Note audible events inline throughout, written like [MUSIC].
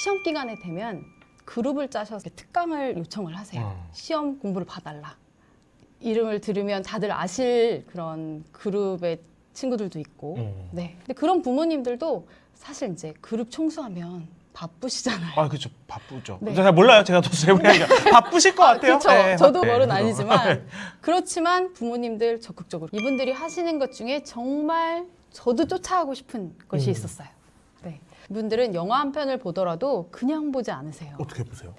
시험 기간에 되면 그룹을 짜셔서 특강을 요청을 하세요. 어. 시험 공부를 봐달라. 이름을 들으면 다들 아실 그런 그룹의 친구들도 있고. 어. 네. 근데 그런 부모님들도 사실 이제 그룹 청소하면 바쁘시잖아요. 아 그렇죠 바쁘죠. 네. 제가 몰라요. 제가 더 잘모르니까 바쁘실 것 같아요. 그렇죠. 네, 저도 네, 멀은. 아니지만 그렇지만 부모님들 적극적으로 이분들이 하시는 것 중에 정말 저도 쫓아가고 싶은 것이 음. 있었어요. 네. 이분들은 영화 한 편을 보더라도 그냥 보지 않으세요. 어떻게 보세요?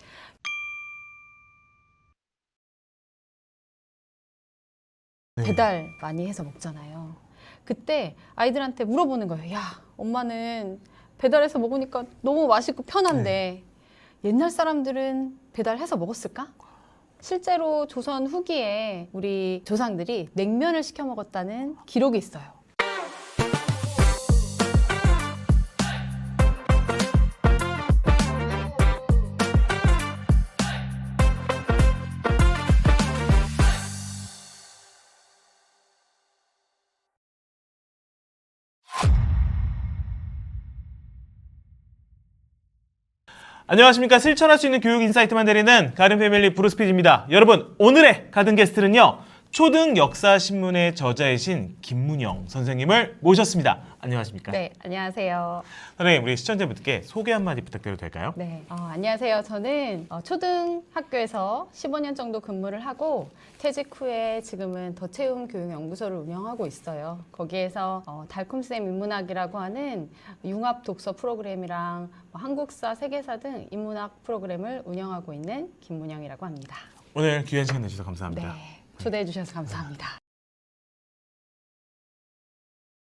네. 배달 많이 해서 먹잖아요. 그때 아이들한테 물어보는 거예요. 야, 엄마는 배달해서 먹으니까 너무 맛있고 편한데 옛날 사람들은 배달해서 먹었을까? 실제로 조선 후기에 우리 조상들이 냉면을 시켜 먹었다는 기록이 있어요. 안녕하십니까 실천할 수 있는 교육 인사이트만 드리는 가든 패밀리 브루스피즈입니다. 여러분 오늘의 가든 게스트는요 초등 역사 신문의 저자이신 김문영 선생님을 모셨습니다. 안녕하십니까? 네, 안녕하세요. 선생님 우리 시청자분들께 소개 한마디 부탁드려도 될까요? 네, 어, 안녕하세요. 저는 어, 초등학교에서 15년 정도 근무를 하고 퇴직 후에 지금은 더채움 교육연구소를 운영하고 있어요. 거기에서 어, 달콤쌤 인문학이라고 하는 융합 독서 프로그램이랑 뭐 한국사, 세계사 등 인문학 프로그램을 운영하고 있는 김문영이라고 합니다. 오늘 귀한 시간 내주셔서 감사합니다. 네, 초대해 주셔서 감사합니다.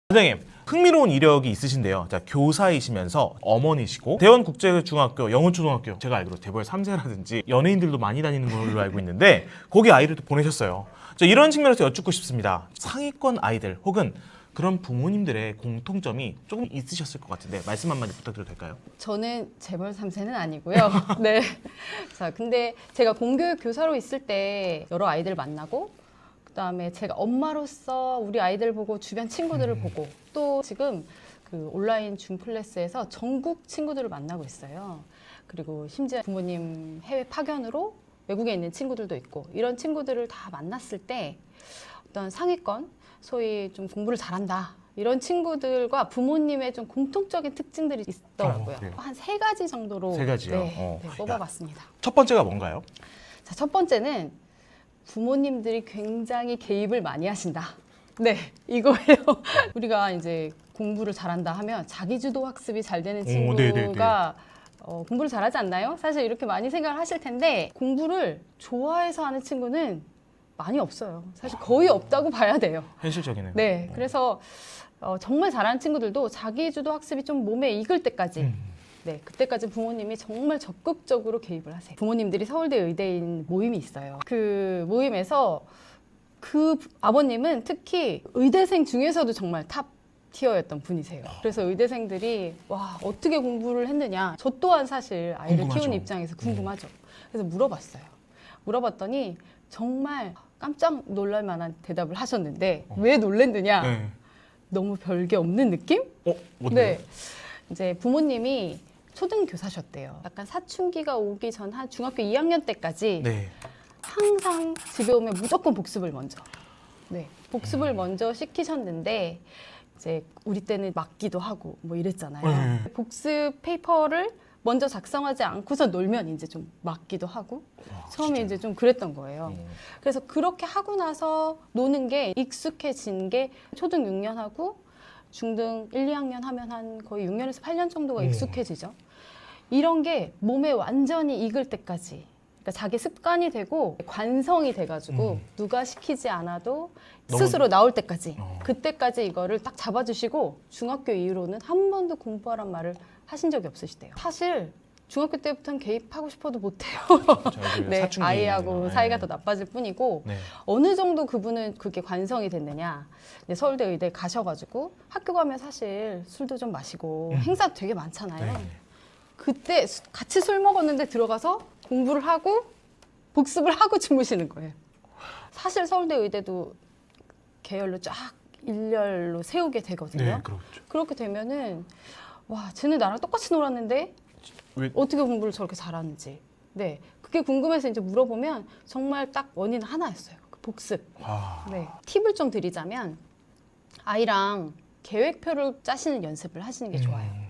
선생님 흥미로운 이력이 있으신데요. 자 교사이시면서 어머니시고 대원국제중학교, 영훈초등학교 제가 알기로 대벌 3세라든지 연예인들도 많이 다니는 걸로 알고 있는데 거기 아이를 또 보내셨어요. 자 이런 측면에서 여쭙고 싶습니다. 상위권 아이들 혹은 그런 부모님들의 공통점이 조금 있으셨을 것 같은데 말씀 한마디 부탁드려도 될까요? 저는 재벌 3세는 아니고요. [LAUGHS] 네. 자, 근데 제가 공교육 교사로 있을 때 여러 아이들 만나고 그다음에 제가 엄마로서 우리 아이들 보고 주변 친구들을 보고 또 지금 그 온라인 줌 클래스에서 전국 친구들을 만나고 있어요. 그리고 심지어 부모님 해외 파견으로 외국에 있는 친구들도 있고 이런 친구들을 다 만났을 때 어떤 상위권 소위 좀 공부를 잘한다 이런 친구들과 부모님의 좀 공통적인 특징들이 있더라고요. 어, 그래요? 한세 가지 정도로 세 가지요? 네, 어. 네, 뽑아봤습니다. 첫 번째가 뭔가요? 자, 첫 번째는 부모님들이 굉장히 개입을 많이 하신다. 네, 이거예요. [LAUGHS] 우리가 이제 공부를 잘한다 하면 자기주도 학습이 잘 되는 오, 친구가 네네네. 어, 공부를 잘하지 않나요? 사실 이렇게 많이 생각을 하실 텐데 공부를 좋아해서 하는 친구는 많이 없어요. 사실 거의 없다고 봐야 돼요. 현실적이네요. 네, 그래서 어, 정말 잘하는 친구들도 자기 주도 학습이 좀 몸에 익을 때까지 음. 네, 그때까지 부모님이 정말 적극적으로 개입을 하세요. 부모님들이 서울대 의대인 모임이 있어요. 그 모임에서 그 아버님은 특히 의대생 중에서도 정말 탑 티어였던 분이세요. 그래서 의대생들이 와 어떻게 공부를 했느냐. 저 또한 사실 아이를 궁금하죠. 음. 키우는 입장에서 궁금하죠. 그래서 물어봤어요. 물어봤더니 정말 깜짝 놀랄 만한 대답을 하셨는데 왜 놀랬느냐? 네. 너무 별게 없는 느낌? 어, 뭔데요? 네. 이제 부모님이 초등 교사셨대요. 약간 사춘기가 오기 전 한 중학교 2학년 때까지 네. 항상 집에 오면 무조건 복습을 먼저. 네. 복습을 음. 먼저 시키셨는데 이제 우리 때는 맞기도 하고 뭐 이랬잖아요. 네. 복습 페이퍼를 먼저 작성하지 않고서 놀면 이제 좀 맞기도 하고 와, 처음에 진짜요? 이제 좀 그랬던 거예요. 어. 그래서 그렇게 하고 나서 노는 게 익숙해진 게 초등 6년 하고 중등 1, 2학년 하면 한 거의 6년에서 8년 정도가 음. 익숙해지죠. 이런 게 몸에 완전히 익을 때까지 그러니까 자기 습관이 되고 관성이 돼가지고 음. 누가 시키지 않아도 너무- 스스로 나올 때까지 어. 그때까지 이거를 딱 잡아주시고 중학교 이후로는 한 번도 공부하란 말을 하신 적이 없으시대요. 사실 중학교 때부터는 개입하고 싶어도 못해요. 저희들 [LAUGHS] 네, 사춘기 아이하고 네. 사이가 더 나빠질 뿐이고 네. 어느 정도 그분은 그게 관성이 됐느냐. 이제 서울대 의대 가셔가지고 학교 가면 사실 술도 좀 마시고 음. 행사 되게 많잖아요. 네. 그때 수- 같이 술 먹었는데 들어가서 공부를 하고 복습을 하고 주무시는 거예요. 사실 서울대 의대도 계열로 쫙 일렬로 세우게 되거든요. 네, 그렇죠. 그렇게 되면은 와 쟤는 나랑 똑같이 놀았는데 왜? 어떻게 공부를 저렇게 잘하는지. 네. 그게 궁금해서 이제 물어보면 정말 딱 원인은 하나였어요. 그 복습. 아, 네. 팁을 좀 드리자면 아이랑 계획표를 짜시는 연습을 하시는 게 좋아요. 음.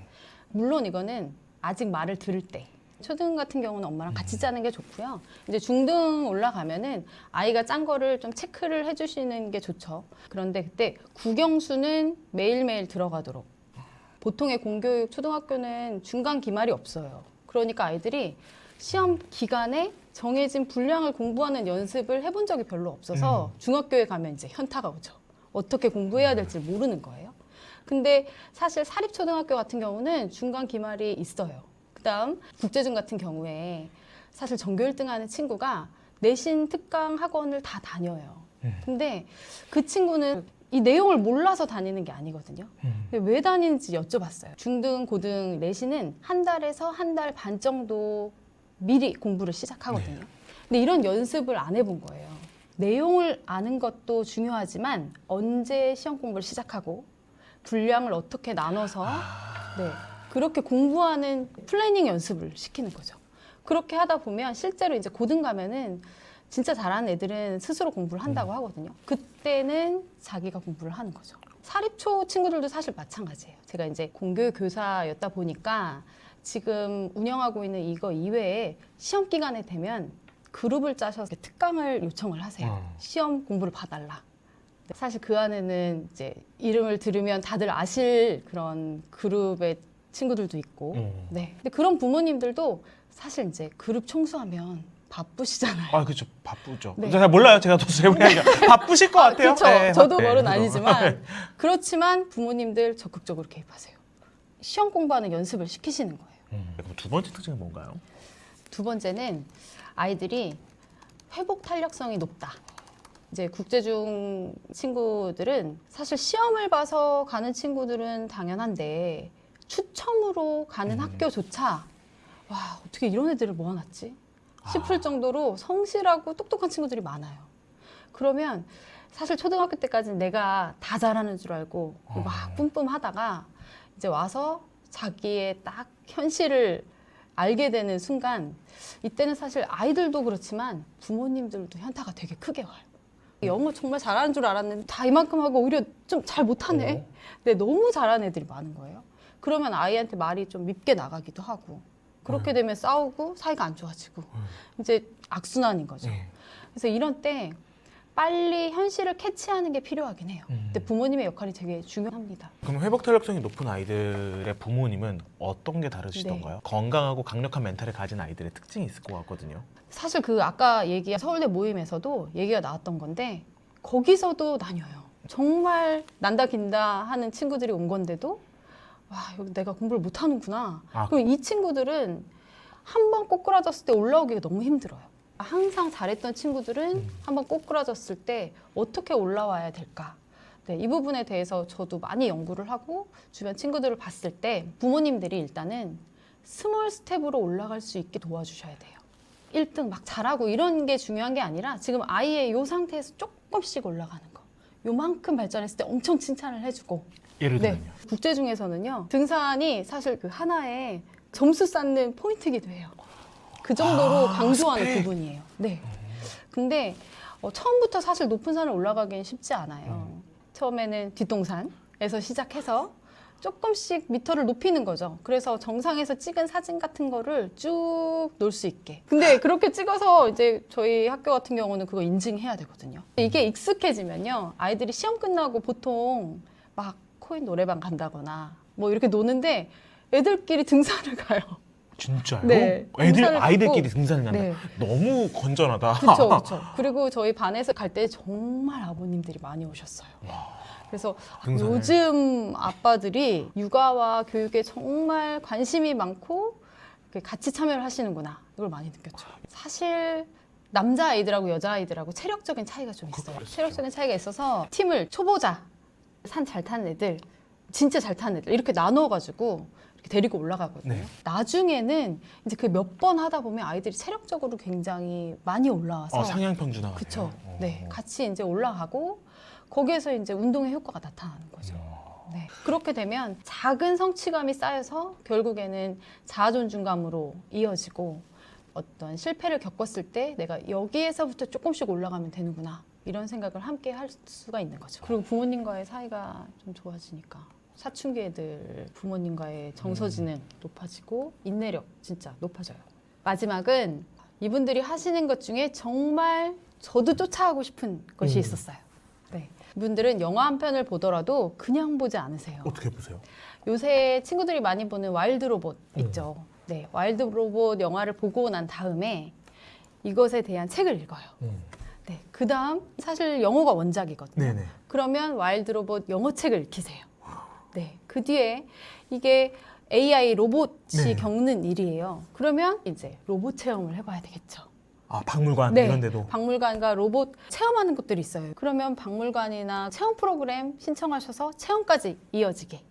물론 이거는 아직 말을 들을 때. 초등 같은 경우는 엄마랑 같이 짜는 게 좋고요. 이제 중등 올라가면은 아이가 짠 거를 좀 체크를 해주시는 게 좋죠. 그런데 그때 국영수는 매일매일 들어가도록. 보통의 공교육 초등학교는 중간 기말이 없어요. 그러니까 아이들이 시험 기간에 정해진 분량을 공부하는 연습을 해본 적이 별로 없어서 중학교에 가면 이제 현타가 오죠. 어떻게 공부해야 될지 모르는 거예요. 근데 사실 사립초등학교 같은 경우는 중간 기말이 있어요. 그다음 국제중 같은 경우에 사실 전교 1등 하는 친구가 내신 특강 학원을 다 다녀요. 음. 근데 그 친구는 이 내용을 몰라서 다니는 게 아니거든요. 음. 왜 다니는지 여쭤봤어요. 중등, 고등 내신은 한 달에서 한 달 반 정도 미리 공부를 시작하거든요. 근데 이런 연습을 안 해본 거예요. 내용을 아는 것도 중요하지만 언제 시험 공부를 시작하고 분량을 어떻게 나눠서 네, 그렇게 공부하는 플래닝 연습을 시키는 거죠. 그렇게 하다 보면 실제로 이제 고등 가면은 진짜 잘하는 애들은 스스로 공부를 한다고 하거든요. 그때는 자기가 공부를 하는 거죠. 사립초 친구들도 사실 마찬가지예요. 제가 이제 공교육 교사였다 보니까 지금 운영하고 있는 이거 이외에 시험 기간에 되면 그룹을 짜셔서 특강을 요청을 하세요. 어. 시험 공부를 봐달라. 네, 사실 그 안에는 이제 이름을 들으면 다들 아실 그런 그룹의 친구들도 있고, 음. 네. 근데 그런 부모님들도 사실 이제 그룹 청소하면 바쁘시잖아요. 아, 그쵸. 바쁘죠. 네. 잘 몰라요. 제가 더 세분하니까 [LAUGHS] 바쁘실 것 같아요. 그렇죠. 네. 저도 네. 그건 아니지만 그렇지만 부모님들 적극적으로 개입하세요. 시험 공부하는 연습을 시키시는 거예요. 음. 그럼 두 번째 특징은 뭔가요? 두 번째는 아이들이 회복 탄력성이 높다. 이제 국제중 친구들은 사실 시험을 봐서 가는 친구들은 당연한데 추첨으로 가는 음. 학교조차 와 어떻게 이런 애들을 모아놨지 싶을 아. 정도로 성실하고 똑똑한 친구들이 많아요. 그러면 사실 초등학교 때까지는 내가 다 잘하는 줄 알고 어. 막 뿜뿜하다가 이제 와서 자기의 딱 현실을 알게 되는 순간 이때는 사실 아이들도 그렇지만 부모님들도 현타가 되게 크게 와요. 영어 정말 잘하는 줄 알았는데 다 이만큼 하고 오히려 좀 잘 못하네. 어. 근데 너무 잘하는 애들이 많은 거예요. 그러면 아이한테 말이 좀 밉게 나가기도 하고 그렇게 되면 싸우고 사이가 안 좋아지고 이제 악순환인 거죠. 네. 그래서 이런 때 빨리 현실을 캐치하는 게 필요하긴 해요. 음. 근데 부모님의 역할이 되게 중요합니다. 그럼 회복 탄력성이 높은 아이들의 부모님은 어떤 게 다르시던가요? 건강하고 강력한 멘탈을 가진 아이들의 특징이 있을 것 같거든요. 사실 그 아까 얘기한 서울대 모임에서도 얘기가 나왔던 건데 거기서도 나뉘어요. 정말 난다 긴다 하는 친구들이 온 건데도 와 여기 내가 공부를 못 하는구나. 아. 그럼 이 친구들은 한 번 꼬꾸라졌을 때 올라오기가 너무 힘들어요. 항상 잘했던 친구들은 음. 한번 꼬꾸라졌을 때 어떻게 올라와야 될까? 네, 이 부분에 대해서 저도 많이 연구를 하고 주변 친구들을 봤을 때 부모님들이 일단은 스몰 스텝으로 올라갈 수 있게 도와주셔야 돼요. 1등 막 잘하고 이런 게 중요한 게 아니라 지금 아이의 요 상태에서 조금씩 올라가는 거. 요만큼 발전했을 때 엄청 칭찬을 해주고. 예를 네. 들면요. 국제 중에서는요. 등산이 사실 그 하나의 점수 쌓는 포인트이기도 해요. 그 정도로 아, 강조하는 스펙. 부분이에요. 네. 근데 어, 처음부터 사실 높은 산을 올라가기는 쉽지 않아요. 음. 처음에는 뒷동산에서 시작해서 조금씩 미터를 높이는 거죠. 그래서 정상에서 찍은 사진 같은 거를 쭉 놓을 수 있게. 근데 [LAUGHS] 그렇게 찍어서 이제 저희 학교 같은 경우는 그거 인증해야 되거든요. 이게 익숙해지면요. 아이들이 시험 끝나고 보통 막 코인 노래방 간다거나 뭐 이렇게 노는데 애들끼리 등산을 가요. 진짜요? 네. 애들 등산을 아이들끼리 등산을 간다. 네. 너무 건전하다. 그렇죠, [LAUGHS] 그렇죠. 그리고 저희 반에서 갈 때 정말 아버님들이 많이 오셨어요. 그래서 등산을. 요즘 아빠들이 육아와 교육에 정말 관심이 많고 그 같이 참여를 하시는구나 이걸 많이 느꼈죠. 사실 남자 아이들하고 여자 아이들하고 체력적인 차이가 좀 있어요. 체력적인 차이가 있어서 팀을 초보자, 산 잘 타는 애들, 진짜 잘 타는 애들 이렇게 나눠가지고 이렇게 데리고 올라가거든요. 네. 나중에는 이제 그 몇 번 하다 보면 아이들이 체력적으로 굉장히 많이 올라와서 어, 상향 평준화. 그쵸. 네, 같이 이제 올라가고 거기에서 이제 운동의 효과가 나타나는 거죠. 네. 그렇게 되면 작은 성취감이 쌓여서 결국에는 자아존중감으로 이어지고 어떤 실패를 겪었을 때 내가 여기에서부터 조금씩 올라가면 되는구나 이런 생각을 함께 할 수가 있는 거죠. 그리고 부모님과의 사이가 좀 좋아지니까 사춘기 애들 부모님과의 정서지능 높아지고 인내력 진짜 높아져요. 마지막은 이분들이 하시는 것 중에 정말 저도 쫓아가고 싶은 것이 음. 있었어요. 네. 이분들은 영화 한 편을 보더라도 그냥 보지 않으세요. 어떻게 보세요? 요새 친구들이 많이 보는 와일드 로봇 있죠. 네, 와일드 로봇 영화를 보고 난 다음에 이것에 대한 책을 읽어요. 음. 네, 그 다음 사실 영어가 원작이거든요. 네네. 그러면 와일드 로봇 영어 책을 읽히세요. 네, 그 뒤에 이게 AI 로봇이 네. 겪는 일이에요. 그러면 이제 로봇 체험을 해봐야 되겠죠. 아 박물관 네. 이런 데도. 박물관과 로봇 체험하는 것들이 있어요. 그러면 박물관이나 체험 프로그램 신청하셔서 체험까지 이어지게.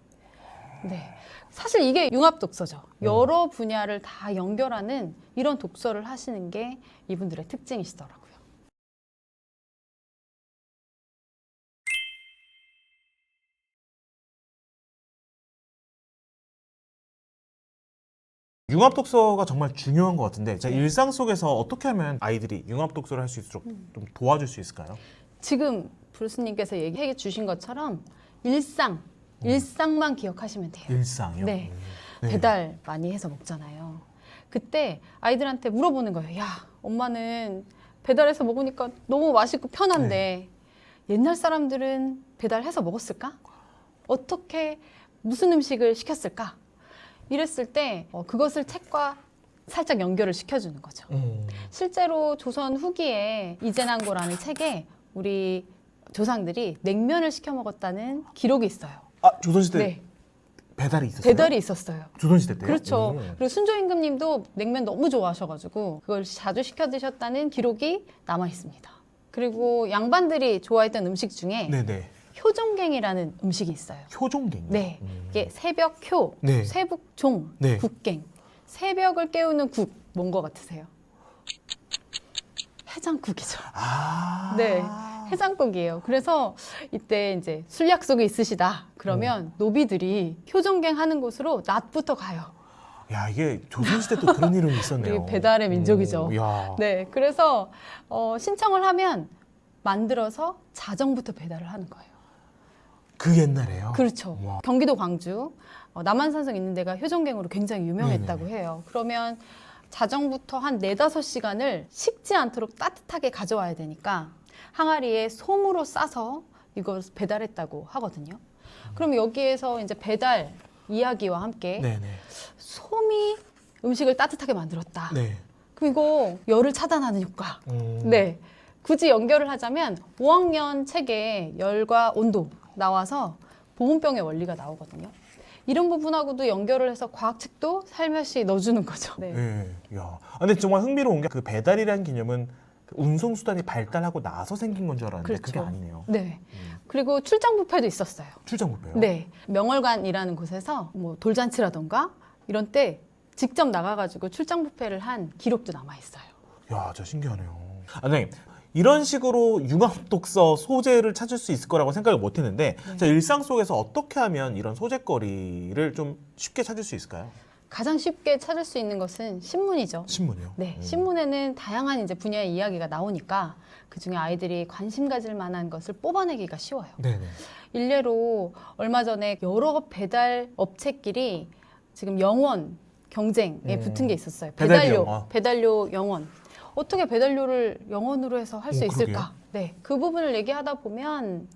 네. 사실 이게 융합 독서죠. 여러 분야를 다 연결하는 이런 독서를 하시는 게 이분들의 특징이시더라고요. 융합 독서가 정말 중요한 것 같은데 자, 네. 일상 속에서 어떻게 하면 아이들이 융합 독서를 할 수 있도록 음. 좀 도와줄 수 있을까요? 지금 브루스님께서 얘기해 주신 것처럼 일상, 일상만 기억하시면 돼요. 일상이요. 네. 음. 네. 배달 많이 해서 먹잖아요. 그때 아이들한테 물어보는 거예요. 야, 엄마는 배달해서 먹으니까 너무 맛있고 편한데 옛날 사람들은 배달해서 먹었을까? 어떻게 무슨 음식을 시켰을까? 이랬을 때 어, 그것을 책과 살짝 연결을 시켜주는 거죠. 음. 실제로 조선 후기에 이재난고라는 책에 우리 조상들이 냉면을 시켜 먹었다는 기록이 있어요. 아 조선시대 네, 배달이 있었어요? 배달이 있었어요. 조선시대 때요? 그렇죠. 오. 그리고 순조 임금님도 냉면 너무 좋아하셔가지고 그걸 자주 시켜 드셨다는 기록이 남아 있습니다. 그리고 양반들이 좋아했던 음식 중에 네네. 효종갱이라는 음식이 있어요. 효종갱. 네, 음. 이게 새벽효, 네. 새북종, 네. 국갱. 새벽을 깨우는 국, 뭔거 같으세요? 해장국이죠. 아. 네. 해장국이에요. 그래서 이때 이제 술 약속이 있으시다. 그러면 음. 노비들이 효종갱 하는 곳으로 낮부터 가요. 야 이게 조선시대 또 그런 이름이 있었네요. [LAUGHS] 배달의 민족이죠. 오, 야. 네, 그래서 어, 신청을 하면 만들어서 자정부터 배달을 하는 거예요. 그 옛날에요. 그렇죠. 와. 경기도 광주 어, 남한산성 있는 데가 효종갱으로 굉장히 유명했다고 해요. 그러면 자정부터 한 네다섯 시간을 식지 않도록 따뜻하게 가져와야 되니까 항아리에 솜으로 싸서 이걸 배달했다고 하거든요. 그럼 여기에서 이제 배달 이야기와 함께 네네. 솜이 음식을 따뜻하게 만들었다. 네. 그럼 이거 열을 차단하는 효과. 음. 네. 굳이 연결을 하자면 5학년 책에 열과 온도 나와서 보온병의 원리가 나오거든요. 이런 부분하고도 연결을 해서 과학책도 살며시 넣어주는 거죠. 네. 네. 야. 아, 근데 정말 흥미로운 게 그 배달이라는 개념은 그 운송 수단이 발달하고 나서 생긴 건 줄 알았는데 그게 그렇죠. 아니네요. 네. 음. 그리고 출장 뷔페도 있었어요. 출장 뷔페요. 네. 명월관이라는 곳에서 뭐 돌잔치라던가 이런 때 직접 나가가지고 출장 뷔페를 한 기록도 남아 있어요. 야, 진짜 신기하네요. 아, 선생님. 이런 식으로 융합 독서 소재를 찾을 수 있을 거라고 생각을 못 했는데 네. 자, 일상 속에서 어떻게 하면 이런 소재거리를 좀 쉽게 찾을 수 있을까요? 가장 쉽게 찾을 수 있는 것은 신문이죠. 신문이요. 네, 음. 신문에는 다양한 이제 분야의 이야기가 나오니까 그 중에 아이들이 관심 가질 만한 것을 뽑아내기가 쉬워요. 네네. 일례로 얼마 전에 여러 배달 업체끼리 지금 영원 경쟁에 음. 붙은 게 있었어요. 배달료 배달료, 영어. 배달료 영원. 어떻게 배달료를 영원으로 해서 할 수 오, 있을까? 네, 그 부분을 얘기하다 보면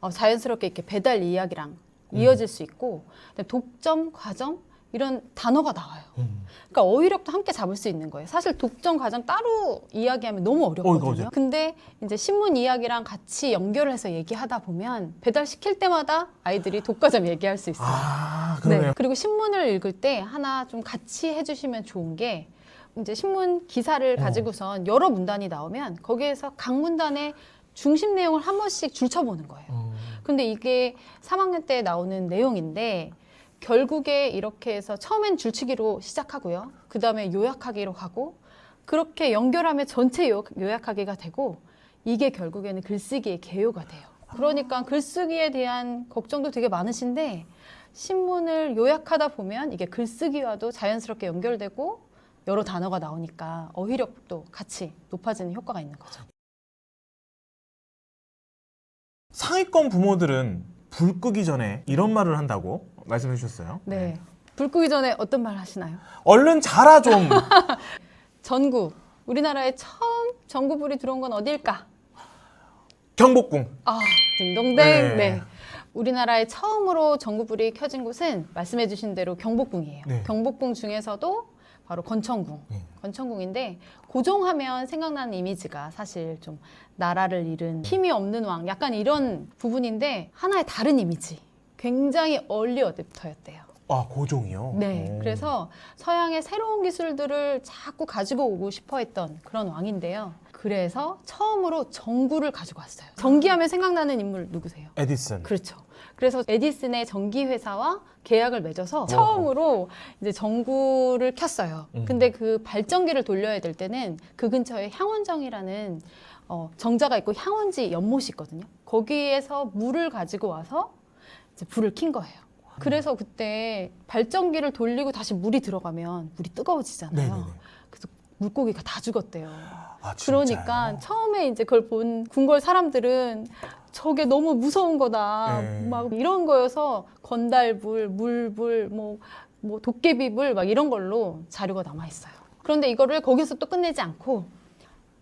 어, 자연스럽게 이렇게 배달 이야기랑 음. 이어질 수 있고 독점, 과점 이런 단어가 나와요. 음. 그러니까 어휘력도 함께 잡을 수 있는 거예요. 사실 독점 과정 따로 이야기하면 너무 어렵거든요. 맞아요. 근데 이제 신문 이야기랑 같이 연결을 해서 얘기하다 보면 배달 시킬 때마다 아이들이 독과점 얘기할 수 있어요. 아. 네. 그리고 신문을 읽을 때 하나 좀 같이 해주시면 좋은 게 이제 신문 기사를 어. 가지고선 여러 문단이 나오면 거기에서 각 문단의 중심 내용을 한 번씩 줄쳐보는 거예요. 어. 근데 이게 3학년 때 나오는 내용인데 결국에 이렇게 해서 처음엔 줄치기로 시작하고요. 그 다음에 요약하기로 가고 그렇게 연결하면 전체 요, 요약하기가 되고 이게 결국에는 글쓰기의 개요가 돼요. 그러니까 글쓰기에 대한 걱정도 되게 많으신데 신문을 요약하다 보면 이게 글쓰기와도 자연스럽게 연결되고 여러 단어가 나오니까 어휘력도 같이 높아지는 효과가 있는 거죠. 상위권 부모들은 불 끄기 전에 이런 말을 한다고 말씀해 주셨어요. 네. 불 끄기 전에 어떤 말 하시나요? 얼른 자라 좀. [LAUGHS] 전구. 우리나라에 처음 전구불이 들어온 건 어디일까? 경복궁. 아, 딩동댕. 네. 네. 우리나라에 처음으로 전구불이 켜진 곳은 말씀해 주신 대로 경복궁이에요. 네. 경복궁 중에서도 바로 건천궁. 네. 건천궁인데 고종하면 생각나는 이미지가 사실 좀 나라를 잃은 힘이 없는 왕 약간 이런 부분인데 하나의 다른 이미지. 굉장히 얼리 어댑터였대요. 아 고종이요. 네. 오. 그래서 서양의 새로운 기술들을 자꾸 가지고 오고 싶어 했던 그런 왕인데요. 그래서 처음으로 전구를 가지고 왔어요. 전기하면 생각나는 인물 누구세요? 에디슨. 그렇죠. 그래서 에디슨의 전기 회사와 계약을 맺어서 처음으로 이제 전구를 켰어요. 음. 근데 그 발전기를 돌려야 될 때는 그 근처에 향원정이라는 어, 정자가 있고 향원지 연못이 있거든요. 거기에서 물을 가지고 와서 이제 불을 킨 거예요. 그래서 그때 발전기를 돌리고 다시 물이 들어가면 물이 뜨거워지잖아요. 네네네. 물고기가 다 죽었대요. 아? 그러니까 처음에 이제 그걸 본 궁궐 사람들은 저게 너무 무서운 거다. 네. 막 이런 거여서 건달불, 물불, 뭐, 뭐 도깨비불 막 이런 걸로 자료가 남아 있어요. 그런데 이거를 거기서 또 끝내지 않고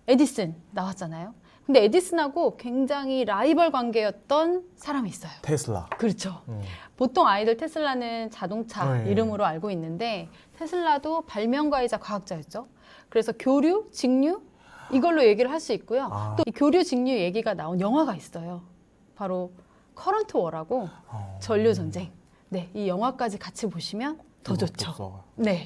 에디슨 나왔잖아요. 근데 에디슨하고 굉장히 라이벌 관계였던 사람이 있어요. 테슬라. 그렇죠. 음. 보통 아이들 테슬라는 자동차 네. 이름으로 알고 있는데 테슬라도 발명가이자 과학자였죠. 그래서 교류, 직류 이걸로 얘기를 할 수 있고요. 아. 또이 교류, 직류 얘기가 나온 영화가 있어요. 바로 커런트 워라고 어. 전류 전쟁. 네, 이 영화까지 같이 보시면 더 좋죠. 없어. 네.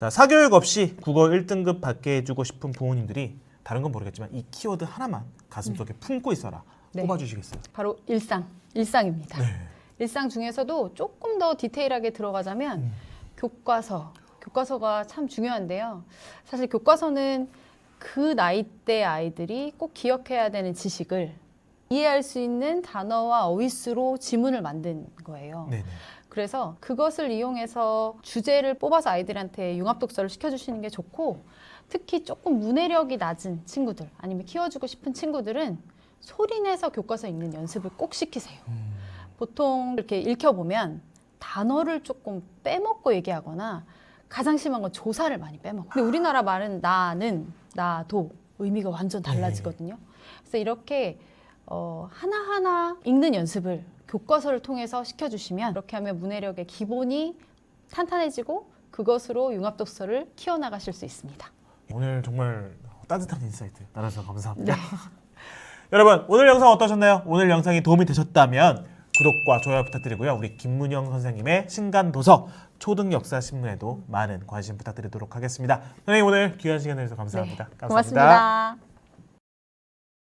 자, 사교육 없이 국어 1등급 받게 해주고 싶은 부모님들이 다른 건 모르겠지만 이 키워드 하나만 가슴속에 품고 있어라. 네. 꼽아주시겠어요? 바로 일상, 일상입니다. 네. 일상 중에서도 조금 더 디테일하게 들어가자면 음. 교과서. 교과서가 참 중요한데요. 사실 교과서는 그 나이대 아이들이 꼭 기억해야 되는 지식을 이해할 수 있는 단어와 어휘수로 지문을 만든 거예요. 네네. 그래서 그것을 이용해서 주제를 뽑아서 아이들한테 융합 독서를 시켜주시는 게 좋고 특히 조금 문해력이 낮은 친구들 아니면 키워주고 싶은 친구들은 소리내서 교과서 읽는 연습을 꼭 시키세요. 음. 보통 이렇게 읽혀보면 단어를 조금 빼먹고 얘기하거나 가장 심한 건 조사를 많이 빼먹어요. 근데 우리나라 말은 나는, 나도 의미가 완전 달라지거든요. 그래서 이렇게 어, 하나하나 읽는 연습을 교과서를 통해서 시켜주시면 그렇게 하면 문해력의 기본이 탄탄해지고 그것으로 융합독서를 키워나가실 수 있습니다. 오늘 정말 따뜻한 인사이트 나눠서 감사합니다. 네. [LAUGHS] 여러분 오늘 영상 어떠셨나요? 오늘 영상이 도움이 되셨다면 구독과 좋아요 부탁드리고요. 우리 김문영 선생님의 신간 도서 초등 역사 신문에도 많은 관심 부탁드리도록 하겠습니다. 선생님 오늘 귀한 시간 내주셔서 감사합니다. 네, 고맙습니다.